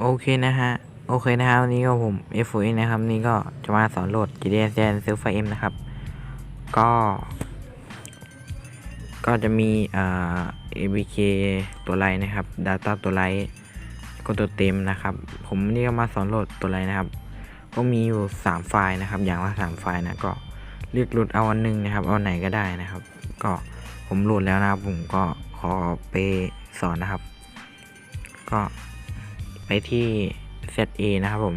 โอเคนะฮะ โอเคนะครับวันนี้ก็ผม f อนะครับ นี่ก็จะมาสอนโหลด GDS เซลฟ์ M นะครับ ก็ ก็จะมีอ่า ABK ตัวไรนะครับ Data ตัวไรก็ตัวเต็มนะครับ ผมนี่ก็มาสอนโหลดตัวไรนะครับ ก็มีอยู่ 3 ไฟล์นะครับ อย่างละ 3 ไฟล์นะ ก็เลือกโหลดเอาอันหนึงนะครับ เอาไหนก็ได้นะครับ ก็ผมโหลดแล้วนะครับ ผมก็ขอไปสอนนะครับ ก็ ไปที่ ZA นะครับผม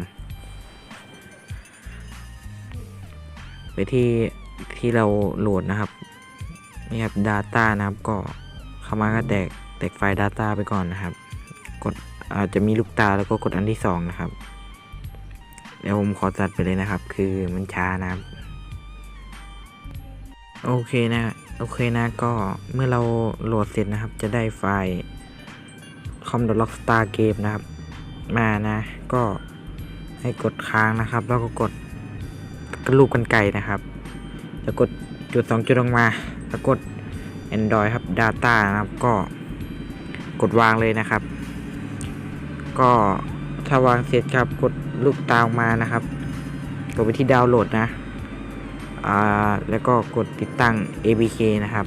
ไปที่ที่เราโหลดนะครับนี่ครับ Data นะครับก็เข้ามาก็แตกแตกไฟล์ Data ไปก่อนนะครับ กดอาจจะมีลูกตาแล้วก็กดอันที่สองนะครับเดี๋ยวผมขอตัดไปเลยนะครับ คือมันช้านะครับ โอเคนะโอเคนะก็เมื่อเราโหลดเสร็จนะครับ จะได้ไฟล์ com.lockstar game นะครับ มานะ ก็ให้กดค้างนะครับ แล้วก็กดกระลูกกันไก่นะครับจะกดจุดสองจุดลงมา แล้วกด Android ครับ Data นะครับก็กดวางเลยนะครับ ก็ถ้าวางเสร็จครับกดลูกตาออกมานะครับ กดไปที่ดาวน์โหลดนะ อ่า แล้วก็กดติดตั้ง APK นะครับ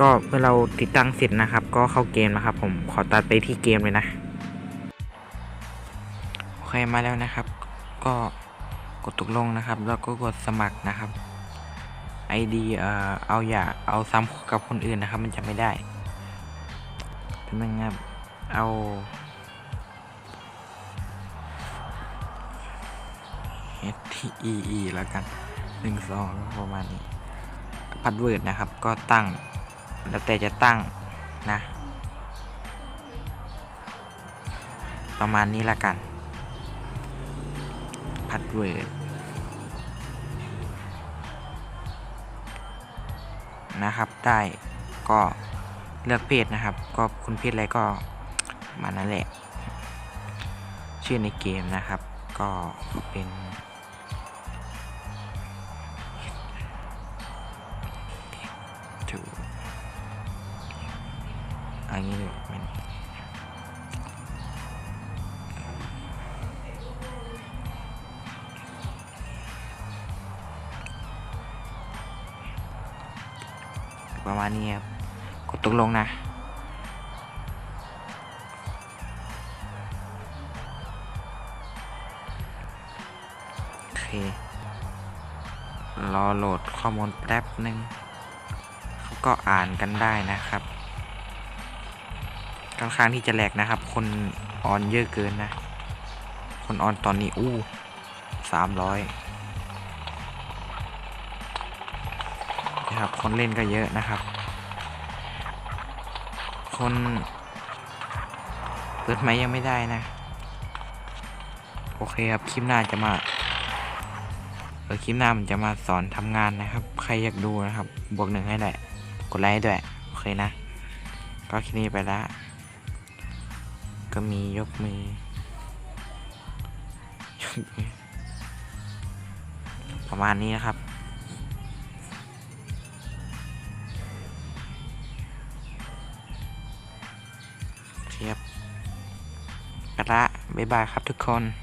ก็เมื่อเราติดตั้งเสร็จนะครับ ก็เข้าเกมนะครับ ผมขอตัดไปที่เกมเลยนะโอเคมาแล้วนะครับ ก็กดตกลงนะครับ แล้วก็กดสมัครนะครับ ID เอ่อเอาอย่าเอาซ้ำกับคนอื่นนะครับ มันจะไม่ได้เป็นยังไงครับเอา H T E E แล้วกันหนึ่งสองประมาณนี้พัดเวิร์ดนะครับ ก็ตั้ง แล้วแต่จะตั้งนะ ประมาณนี้ละกันพัดเวิร์ดนะครับ ได้ก็เลือกเพศนะครับ ก็คุณเพศอะไรก็มานั่นแหละ ชื่อในเกมนะครับ ก็เป็น อันนี้เลยมันประมาณนี้ครับ กดตกลงนะโอเค รอโหลดข้อมูลแป๊บหนึ่งเขาก็อ่านกันได้นะครับ ค่อนข้างที่จะแหลกนะครับ คนออนเยอะเกินนะ คนออนตอนนี้อู้สามร้อยนะครับ คนเล่นก็เยอะนะครับ คนเปิดไหมยังไม่ได้นะ โอเคครับ คลิปหน้าจะมาเออคลิปหน้ามันจะมาสอนทำงานนะครับ ใครอยากดูนะครับ บวกหนึ่งให้ได้กดไลค์ด้วย โอเคนะ ก็คลิปนี้ไปละ ก็มียกมือประมาณนี้นะครับ เทียบกระละบ๊ายบายครับทุกคน